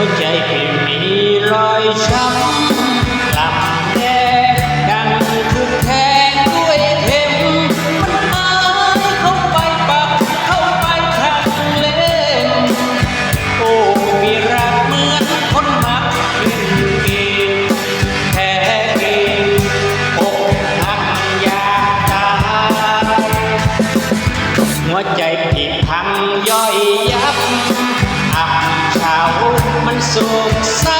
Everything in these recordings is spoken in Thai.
วใจเป็นมีรอยช้ำกลับแดงดังถูกแทนด้วยเข็มมันหายเข้าไปปักเข้าไปทัดเล่นโอ้มีรักเหมือนคนมักเป็นเกมแท้เกมอกหักอยากตายหัวใจผิดพังย่อยยับ so sad.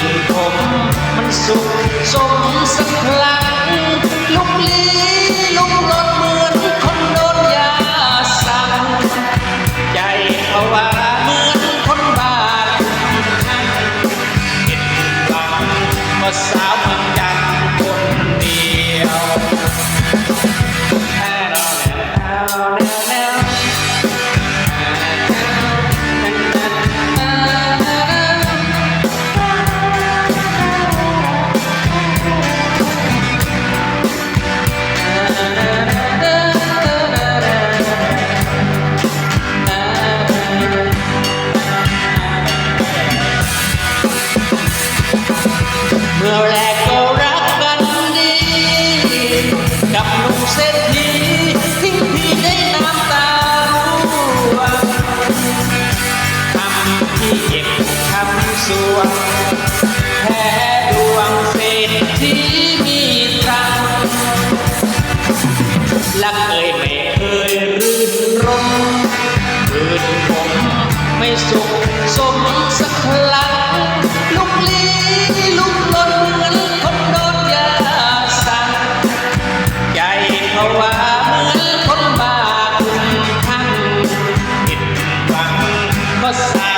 នធំមិនសុខសមសឹកខ្លាំង มื่อแรกก็รักกันดี กับหนุ่มเศรษฐีทิ้งพี่ให้น้ำตาร่วงทำที่เก็บคำสวงแพ้ดวงเศรษฐีมีตรังค์รักเอ่ยไม่เคยรื่นรมรื่นผมไม่สุขสมสัก passar.